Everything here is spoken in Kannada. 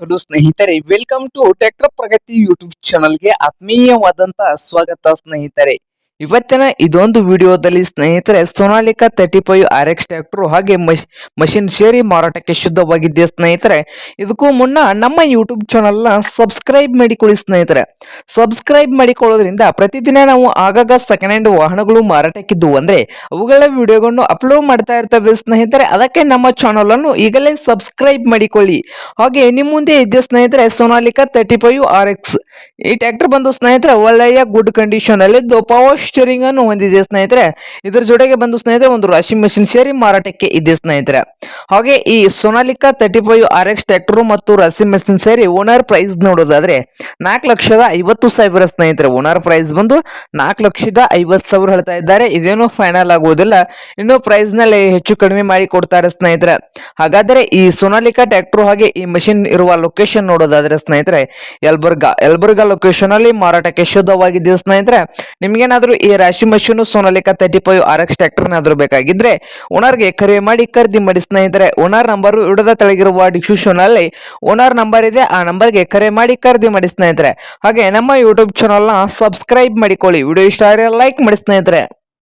ಹಲೋ ಸ್ನೇಹಿತರೆ welcome to tractor Pragati YouTube ಚಾನಲ್ಗೆ ಆತ್ಮೀಯವಾದಂತ ಸ್ವಾಗತ ಸ್ನೇಹಿತರೆ ಇವತ್ತಿನ ಇದೊಂದು ವಿಡಿಯೋದಲ್ಲಿ ಸ್ನೇಹಿತರೆ Sonalika thirty five R X tractor ಹಾಗೆ ಮಷಿನ್ ಶೇರಿ ಮಾರಾಟಕ್ಕೆ ಶುದ್ಧವಾಗಿದ್ದೆ ಸ್ನೇಹಿತರೆ? ಇದಕ್ಕೂ ಮುನ್ನ ನಮ್ಮ ಯೂಟ್ಯೂಬ್ ಚಾನಲ್ನ ಸಬ್ಸ್ಕ್ರೈಬ್ ಮಾಡಿಕೊಳ್ಳಿ ಸ್ನೇಹಿತರೆ. ಸಬ್ಸ್ಕ್ರೈಬ್ ಮಾಡಿಕೊಳ್ಳೋದ್ರಿಂದ ಪ್ರತಿದಿನ ನಾವು ಆಗಾಗ ಸೆಕೆಂಡ್ ಹ್ಯಾಂಡ್ ವಾಹನಗಳು ಮಾರಾಟಕ್ಕಿದ್ದು ಅಂದರೆ ಅವುಗಳ ವಿಡಿಯೋಗಳನ್ನು ಅಪ್ಲೋಡ್ ಮಾಡ್ತಾ ಇರ್ತವೆ ಸ್ನೇಹಿತರೆ. ಅದಕ್ಕೆ ನಮ್ಮ ಚಾನಲನ್ನು ಈಗಲೇ ಸಬ್ಸ್ಕ್ರೈಬ್ ಮಾಡಿಕೊಳ್ಳಿ. ಹಾಗೆ ನಿಮ್ಮ ಮುಂದೆ ಇದೆ ಸ್ನೇಹಿತರೆ Sonalika thirty five R X ಈ ಟ್ಯಾಕ್ಟರ್ ಬಂದು ಸ್ನೇಹಿತರೆ ಒಳ್ಳೆಯ ಗುಡ್ ಕಂಡೀಷನ್ ಅಲ್ಲಿದ್ದು ಪವರ್ ಸ್ಟೇರಿಂಗ್ ಅನ್ನು ಹೊಂದಿದೆ ಸ್ನೇಹಿತರೆ. ಇದರ ಜೊತೆಗೆ ಬಂದು ಸ್ನೇಹಿತರೆ, ಒಂದು ವಾಷಿಂಗ್ ಮೆಷಿನ್ ಸೇರಿ ಮಾರಾಟಕ್ಕೆ ಇದೆ ಸ್ನೇಹಿತರೆ. ಹಾಗೆ ಈ Sonalika thirty five R X tractor ಮತ್ತು ವಾಷಿಂಗ್ ಮೆಷಿನ್ ಸೇರಿ ಓನರ್ ಪ್ರೈಸ್ ನೋಡೋದಾದ್ರೆ ನಾಲ್ಕು ಲಕ್ಷದ ಐವತ್ತು ಸಾವಿರ ಸ್ನೇಹಿತರೆ. ಓನರ್ ಪ್ರೈಸ್ ಬಂದು ನಾಲ್ಕು ಲಕ್ಷದ ಐವತ್ತು ಸಾವಿರ ಹೇಳ್ತಾ ಇದ್ದಾರೆ. ಇದೇನು ಫೈನಲ್ ಆಗುವುದಿಲ್ಲ ಇನ್ನು ಪ್ರೈಸ್ನಲ್ಲಿ ಹೆಚ್ಚು ಕಡಿಮೆ ಮಾಡಿ ಕೊಡ್ತಾರೆ ಸ್ನೇಹಿತರೆ. ಹಾಗಾದರೆ ಈ ಸೋನಾಲಿಕಾ ಟ್ರ್ಯಾಕ್ಟರ್ ಹಾಗೆ ಈ ಮಷಿನ್ ಇರುವ ಲೊಕೇಶನ್ ನೋಡೋದಾದ್ರೆ ಸ್ನೇಹಿತರೆ, ಯಲ್ಬುರ್ಗಾ. ಯಲ್ಬುರ್ಗಾ ಲೊಕೇಶನ್ ಅಲ್ಲಿ ಮಾರಾಟಕ್ಕೆ ಶುದ್ಧವಾಗಿದೆ ಸ್ನೇಹಿತರೆ. ನಿಮ್ಗೇನಾದ್ರೂ ಈ ರಾಶಿ machine Sonalika thirty five R X tractor ಏನಾದ್ರು ಬೇಕಾಗಿದ್ರೆ ಓನರ್ಗೆ ಕರೆ ಮಾಡಿ ಖರೀದಿ ಮಾಡಿ ಸ್ನೇಹಿತರೆ ಓನರ್ ನಂಬರ್ ಇಡದ ತೆಳಗಿರುವ ಡಿಸ್ಕ್ರಿಪ್ಷನ್ ಅಲ್ಲಿ ಓನರ್ ನಂಬರ್ ಇದೆ, ಆ ನಂಬರ್ಗೆ ಕರೆ ಮಾಡಿ ಖರೀದಿ ಮಾಡಿ ಸ್ನೇಹಿತರೆ. ಹಾಗೆ ನಮ್ಮ ಯೂಟ್ಯೂಬ್ ಚಾನಲ್ನ ಸಬ್ಸ್ಕ್ರೈಬ್ ಮಾಡಿಕೊಳ್ಳಿ. ವಿಡಿಯೋ ಇಷ್ಟ ಆದರೆ ಲೈಕ್ ಮಾಡಿ ಸ್ನೇಹಿತರೆ.